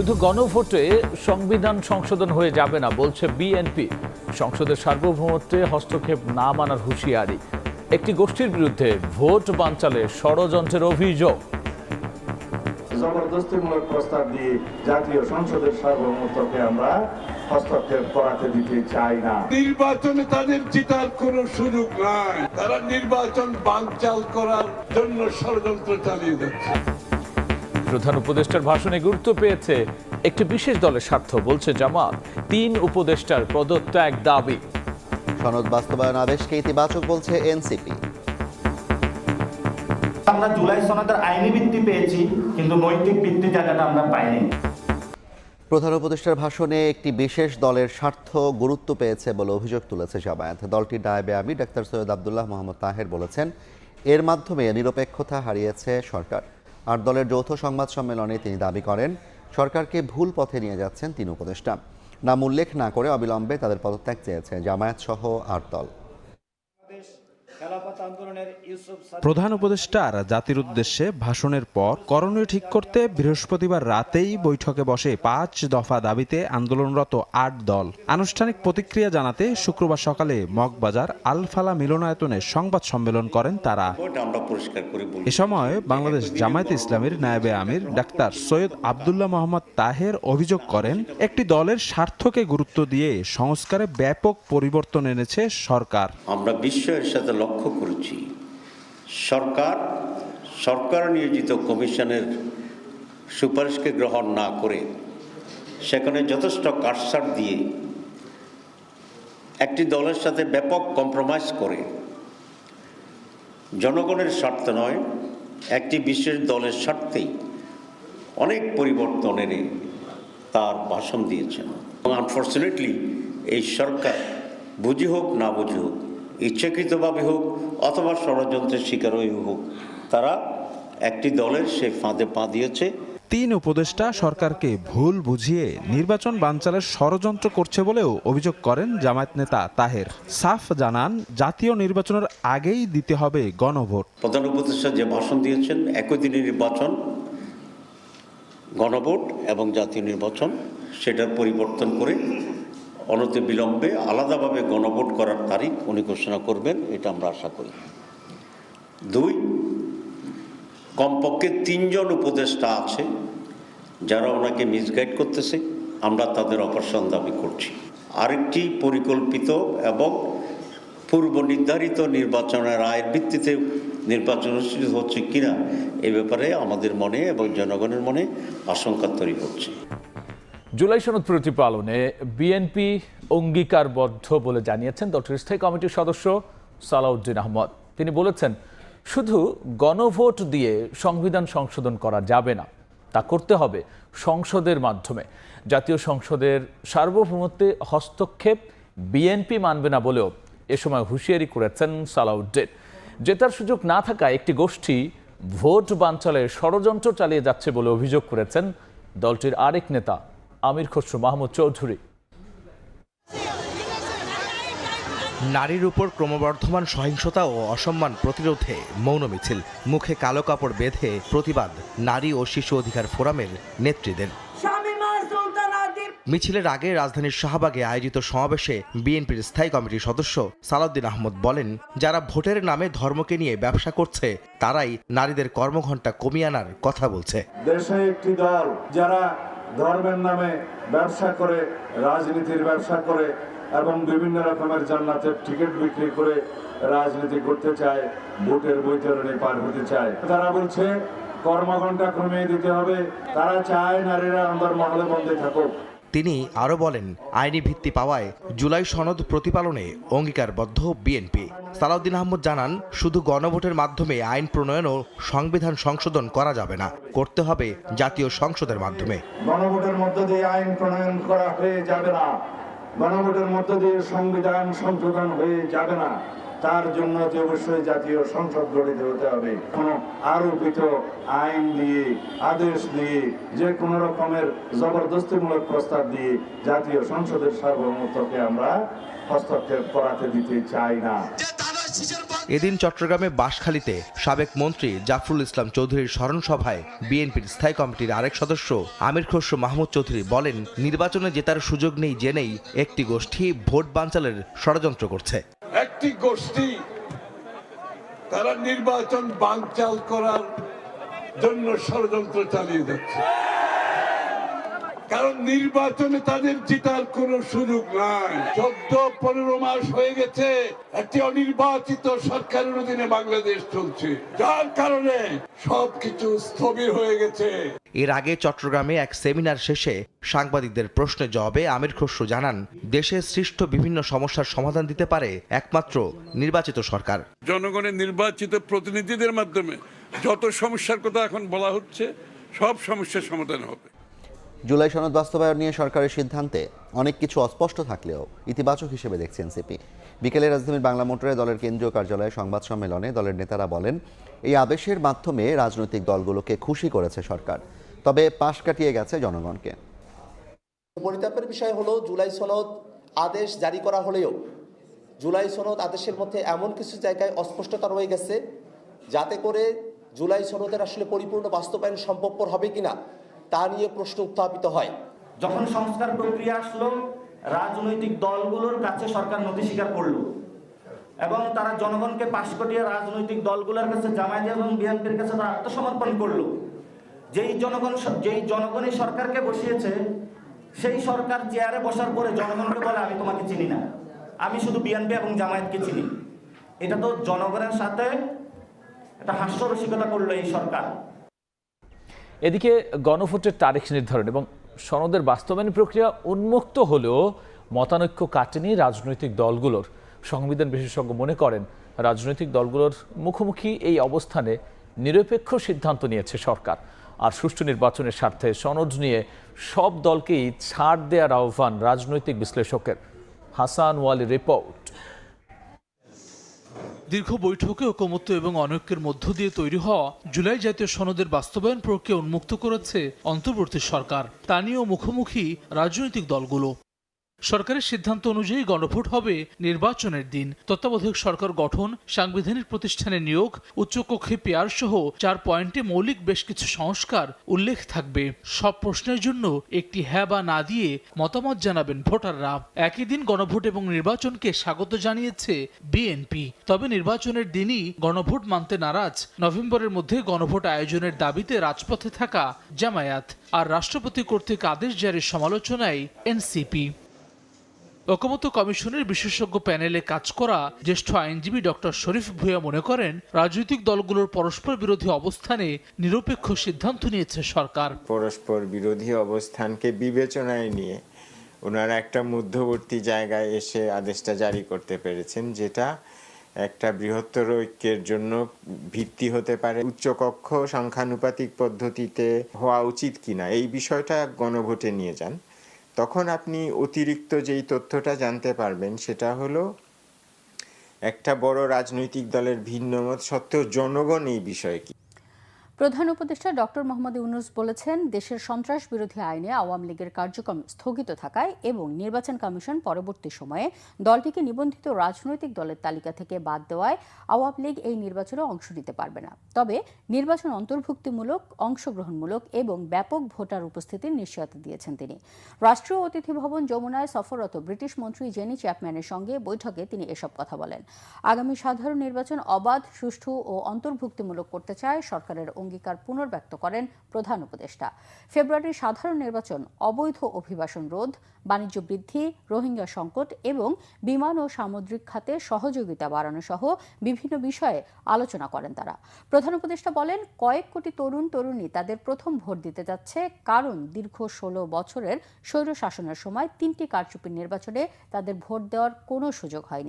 শুধু গণভোটে সংবিধান সংশোধন হয়ে যাবে না বলছে বিএনপি সংসদের সার্বভৌমত্বে হস্তক্ষেপ না মানার হুঁশিয়ারি। একটি গোষ্ঠীর বিরুদ্ধে ভোট বানচালে ষড়যন্ত্রের অভিযোগ। জবরদস্তিমূলক প্রস্তাব দিয়ে জাতীয় সংসদের সার্বভৌমত্বকে আমরা হস্তক্ষেপ করাতে দিতে চাই না। নির্বাচনে তাদের জেতার কোনো সুযোগ নাই। তারা নির্বাচন বানচাল করার জন্য ষড়যন্ত্র চালিয়ে যাচ্ছে। প্রধান উপদেষ্টার ভাষণে গুরুত্ব পেয়েছে একটি বিশেষ দলের স্বার্থ বলছে জামাত। তিন উপদেষ্টার পদত্যাগ দাবি। সনদ বাস্তবায়ন আদেশকে ইতিবাচক বলছে এনসিপি। আমরা জুলাই সনদের আইনি ভিত্তি পেয়েছি কিন্তু নৈতিক ভিত্তি জায়গাটা আমরা পাইনি। প্রধান উপদেষ্টার ভাষণে একটি বিশেষ দলের স্বার্থ গুরুত্ব পেয়েছে বলে অভিযোগ তুলেছে জামায়াত। দলটির নায়েবে আমি ডাক্তার সৈয়দ আবদুল্লাহ মোহাম্মদ তাহের বলেছেন এর মাধ্যমে নিরপেক্ষতা হারিয়েছে সরকার। আর দলের যৌথ সংবাদ সম্মেলনে তিনি দাবি করেন, সরকারকে ভুল পথে নিয়ে যাচ্ছেন তিন উপদেষ্টা। নাম উল্লেখ না করে অবিলম্বে তাদের পদত্যাগ চেয়েছে জামায়াত সহ আট দল। প্রধান উপদেষ্টার জাতির উদ্দেশ্যে ভাষণের পর করণীয় ঠিক করতে বৃহস্পতিবার রাতেই বৈঠকে বসে পাঁচ দফা দাবিতে আন্দোলনরত আট দল। আনুষ্ঠানিক প্রতিক্রিয়া জানাতে শুক্রবার সকালে মগবাজার আলফালা মিলনায়তনে সংবাদ সম্মেলন করেন তারা। এ সময় বাংলাদেশ জামায়াত ইসলামীর নায়েবে আমির ডাক্তার সৈয়দ আবদুল্লাহ মোহাম্মদ তাহের অভিযোগ করেন একটি দলের স্বার্থকে গুরুত্ব দিয়ে সংস্কারে ব্যাপক পরিবর্তন এনেছে সরকার। আমরা বিশ্বের সাথে লক্ষ্য করেছি। সরকার সরকার নিয়োজিত কমিশনের সুপারিশকে গ্রহণ না করে সেখানে যথেষ্ট কাটসার দিয়ে একটি দলের সাথে ব্যাপক কম্প্রোমাইজ করে। জনগণের স্বার্থ নয়, একটি বিশেষ দলের স্বার্থেই অনেক পরিবর্তন এনে তার ভাষণ দিয়েছেন। আনফর্চুনেটলি এই সরকার বুঝি হোক না বুঝি হোক ইচ্ছাকৃতভাবে হোক অথবা ষড়যন্ত্রের শিকার হয়ে হোক তারা একটি দলের সে ফাঁদে পা দিয়েছে। তিন উপদেষ্টা সরকারকে ভুল বুঝিয়ে নির্বাচন বানচালের ষড়যন্ত্র করছে বলেও অভিযোগ করেন জামায়াত নেতা তাহের। সাফ জানান জাতীয় নির্বাচনের আগেই দিতে হবে গণভোট। প্রধান উপদেষ্টা যে ভাষণ দিয়েছেন একই দিনে নির্বাচন গণভোট এবং জাতীয় নির্বাচন সেটার পরিবর্তন করে অনতি বিলম্বে আলাদাভাবে গণভোট করার তারিখ উনি ঘোষণা করবেন, এটা আমরা আশা করি। দুই, কমপক্ষে তিনজন উপদেষ্টা আছে যারা ওনাকে মিসগাইড করতেছে, আমরা তাদের অপারেশন দাবি করছি। আরেকটি পরিকল্পিত এবং পূর্ব নির্ধারিত নির্বাচনের আয়ের ভিত্তিতে নির্বাচন অনুষ্ঠিত হচ্ছে কিনা, এ ব্যাপারে আমাদের মনে এবং জনগণের মনে আশঙ্কা তৈরি হচ্ছে। জুলাই সনদ প্রতিপালনে বিএনপি অঙ্গীকারবদ্ধ বলে জানিয়েছেন দলটির স্থায়ী কমিটির সদস্য সালাউদ্দিন আহমদ। তিনি বলেছেন, শুধু গণভোট দিয়ে সংবিধান সংশোধন করা যাবে না, তা করতে হবে সংসদের মাধ্যমে। জাতীয় সংসদের সার্বভৌমত্বে হস্তক্ষেপ বিএনপি মানবে না বলেও এ সময় হুঁশিয়ারি করেছেন সালাউদ্দিন। জেতার সুযোগ না থাকায় একটি গোষ্ঠী ভোট বানচালের ষড়যন্ত্র চালিয়ে যাচ্ছে বলে অভিযোগ করেছেন দলটির আরেক নেতা আমির খসরু মাহমুদ চৌধুরী। নারীর উপর ক্রমবর্ধমান সহিংসতা ও অসম্মান প্রতিরোধে মৌন মিছিল। মুখে কালো কাপড় বেঁধে প্রতিবাদ নারী ও শিশু অধিকার ফোরামের নেত্রীদের। মিছিলের আগে রাজধানীর শাহবাগে আয়োজিত সমাবেশে বিএনপির স্থায়ী কমিটির সদস্য সালাউদ্দিন আহমদ বলেন যারা ভোটের নামে ধর্মকে নিয়ে ব্যবসা করছে তারাই নারীদের কর্মঘণ্টা কমিয়ে আনার কথা বলছে। দেশে একটি দল যারা ধর্মের নামে ব্যবসা করে, রাজনীতির ব্যবসা করে এবং বিভিন্ন রকমের জান্নাতের টিকিট বিক্রি করে রাজনীতি করতে চায়, ভোটের বৈতরণে পার হতে চায়। তারা বলছে, কর্মঘণ্টা কমিয়ে দিতে হবে। তারা চায় নারীরা আমাদের মহলে বন্ধে থাকুক। তিনি আরও বলেন, আইনি ভিত্তি পাওয়ায় জুলাই সনদ প্রতিপালনে অঙ্গীকারবদ্ধ বিএনপি। সালাউদ্দিন আহমদ জানান, শুধু গণভোটের মাধ্যমে আইন প্রণয়ন ও সংবিধান সংশোধন করা যাবে না, করতে হবে জাতীয় সংসদের মাধ্যমে। গণভোটের দিয়ে আইন প্রণয়ন করা হয়ে যাবে না। গণভোটের মধ্য দিয়ে সংবিধান সংশোধন হয়ে যাবে না। তার জন্য অবশ্যই জাতীয় সংসদ গঠিত হতে হবে, কোনো আরোপিত আইন দিয়ে, আদেশ দিয়ে, যে কোনো রকমের জবরদস্তিমূলক প্রস্তাব দিয়ে জাতীয় সংসদের সার্বভৌমত্বকে আমরা হস্তক্ষেপ করাতে দিতে চাই না। এদিন চট্টগ্রামে বাঁশখালীতে সাবেক মন্ত্রী জাফরুল ইসলাম চৌধুরীর স্মরণ সভায় বিএনপির স্থায়ী কমিটির আরেক সদস্য আমির খসরু মাহমুদ চৌধুরী বলেন, নির্বাচনে জেতার সুযোগ নেই জেনেই একটি গোষ্ঠী ভোট বাঞ্চালের ষড়যন্ত্র করছে। একটি গোষ্ঠী তারা নির্বাচন বানচাল করার জন্য ষড়যন্ত্র চালিয়ে যাচ্ছে। কারণ নির্বাচনে তাদের জেতার কোনো সুযোগ নাই। চোদ্দ পনেরো মাস হয়ে গেছে একটি অনির্বাচিত সরকারের অধীনে বাংলাদেশ চলছে। যার কারণে সবকিছু স্থবির হয়ে গেছে। এর আগে চট্টগ্রামে এক সেমিনার শেষে সাংবাদিকদের প্রশ্নের জবাবে আমির খসরু জানান দেশে সৃষ্ট বিভিন্ন সমস্যার সমাধান দিতে পারে একমাত্র নির্বাচিত সরকার। জনগণের নির্বাচিত প্রতিনিধিদের মাধ্যমে যত সমস্যার কথা এখন বলা হচ্ছে সব সমস্যার সমাধান হবে। জুলাই সনদ বাস্তবায়ন নিয়ে সরকারের সিদ্ধান্তে অনেক কিছু অস্পষ্ট থাকলেও ইতিবাচক হিসেবে দেখছে এনসিপি। বিকেলে রাজধানীর বাংলা মোটরে দলের কেন্দ্রীয় কার্যালয়ে সংবাদ সম্মেলনে দলের নেতারা বলেন, এই আদেশের মাধ্যমে রাজনৈতিক দলগুলোকে খুশি করেছে সরকার, তবে পাশ কাটিয়ে গেছে জনগণকে। পরিতাপের বিষয় হলো, জুলাই সনদ আদেশ জারি করা হলেও জুলাই সনদ আদেশের মধ্যে এমন কিছু জায়গায় অস্পষ্টতা রয়ে গেছে, যাতে করে জুলাই সনদের আসলে পরিপূর্ণ বাস্তবায়ন সম্ভবপর হবে কিনা তা নিয়ে প্রশ্ন উত্থাপিত হয়। যখন সংস্কার প্রক্রিয়া আসলো, রাজনৈতিক দলগুলোর কাছে সরকার নথি স্বীকার করল এবং তারা জনগণকে পাশ কটিয়ে রাজনৈতিক দলগুলোর কাছে জামায়াত এবং বিএনপির কাছে তারা আত্মসমর্পণ করল। যেই জনগণ যেই জনগণই সরকারকে বসিয়েছে, সেই সরকার চেয়ারে বসার পরে জনগণকে বলে, আমি তোমাকে চিনি না। আমি শুধু বিএনপি এবং জামায়াতকে চিনি। এটা তো জনগণের সাথে একটা হাস্যরসিকতা করল এই সরকার। এদিকে গণভোটের তারিখ নির্ধারণ এবং সনদের বাস্তবায়ন প্রক্রিয়া উন্মুক্ত হলেও মতানৈক্য কাটেনি রাজনৈতিক দলগুলোর। সংবিধান বিশেষজ্ঞ মনে করেন, রাজনৈতিক দলগুলোর মুখোমুখি এই অবস্থানে নিরপেক্ষ সিদ্ধান্ত নিয়েছে সরকার। আর সুষ্ঠু নির্বাচনের স্বার্থে সনদ নিয়ে সব দলকেই ছাড় দেওয়ার আহ্বান রাজনৈতিক বিশ্লেষকের। হাসান ওয়ালি রিপোর্ট। দীর্ঘ বৈঠকে ঐকমত্য এবং অনৈক্যের মধ্য দিয়ে তৈরি হওয়া জুলাই জাতীয় সনদের বাস্তবায়ন প্রক্রিয়া উন্মুক্ত করেছে অন্তর্বর্তী সরকার। তা নিয়েও মুখোমুখি রাজনৈতিক দলগুলো। সরকারের সিদ্ধান্ত অনুযায়ী গণভোট হবে নির্বাচনের দিন। তত্ত্বাবধায়ক সরকার গঠন, সাংবিধানিক প্রতিষ্ঠানে নিয়োগ, উচ্চকক্ষে পেয়ার সহ চার পয়েন্টে মৌলিক বেশ কিছু সংস্কার উল্লেখ থাকবে। সব প্রশ্নের জন্য একটি হ্যাঁ বা না দিয়ে মতামত জানাবেন ভোটাররা। একই দিন গণভোট এবং নির্বাচনকে স্বাগত জানিয়েছে বিএনপি। তবে নির্বাচনের দিনই গণভোট মানতে নারাজ। নভেম্বরের মধ্যে গণভোট আয়োজনের দাবিতে রাজপথে থাকা জামায়াত। আর রাষ্ট্রপতি কর্তৃক আদেশ জারির সমালোচনায় এনসিপি। ঐকমত্য কমিশনের বিশেষজ্ঞ প্যানেলে কাজ করা জ্যেষ্ঠ আইনজীবী ডক্টর শরীফ ভূয়া মনে করেন, রাজনৈতিক দলগুলোর পরস্পর বিরোধী অবস্থানে নিরপেক্ষ সিদ্ধান্ত নিয়েছে সরকার। পরস্পর বিরোধী অবস্থানকে বিবেচনায় নিয়ে ওনারা একটা মধ্যবর্তী জায়গায় এসে আদেশটা জারি করতে পেরেছেন, যেটা একটা বৃহত্তর ঐক্যের জন্য ভিত্তি হতে পারে। উচ্চকক্ষ সংখ্যানুপাতিক পদ্ধতিতে হওয়া উচিত কিনা, এই বিষয়টা গণভোটে নিয়ে যান। তখন আপনি অতিরিক্ত যেই তথ্যটা জানতে পারবেন, সেটা হলো একটা বড় রাজনৈতিক দলের ভিন্নমত সত্ত্বেও জনগণ এই বিষয়ে কি? প্রধান উপদেষ্টা ডক্টর মোহাম্মদ ইউনুস বলেছেন, দেশের সন্ত্রাস বিরোধী আইনে আওয়ামী লীগের কার্যক্রম স্থগিত থাকায় এবং নির্বাচন কমিশন পরবর্তী সময়ে দলটিকে নিবন্ধিত রাজনৈতিক দলের তালিকা থেকে বাদ দেওয়ায় আওয়ামী লীগ এই নির্বাচনে অংশ নিতে পারবে না। তবে নির্বাচন অন্তর্ভুক্তিমূলক, অংশগ্রহণমূলক এবং ব্যাপক ভোটার উপস্থিতির নিশ্চয়তা দিয়েছেন তিনি। রাষ্ট্রীয় অতিথি ভবন যমুনায় সফররত ব্রিটিশ মন্ত্রী জেনি চ্যাপম্যানের সঙ্গে বৈঠকে তিনি এসব কথা বলেন। আগামী সাধারণ নির্বাচন অবাধ, সুষ্ঠু ও অন্তর্ভুক্তিমূলক করতে চায় সরকারের অঙ্গীকার পুনর্ব্যক্ত করেন প্রধান উপদেষ্টা। ফেব্রুয়ারির সাধারণ নির্বাচন অবৈধ অভিবাসন রোধ, বাণিজ্য বৃদ্ধি, রোহিঙ্গা সংকট এবং বিমান ও সামুদ্রিক খাতে সহযোগিতা বাড়ানো সহ বিভিন্ন বিষয়ে আলোচনা করেন তারা। প্রধান উপদেষ্টা বলেন, কয়েক কোটি তরুণ তরুণী তাদের প্রথম ভোট দিতে যাচ্ছে কারণ দীর্ঘ ষোলো বছরের স্বৈর শাসনের সময় তিনটি কারচুপির নির্বাচনে তাদের ভোট দেওয়ার কোনো সুযোগ হয়নি।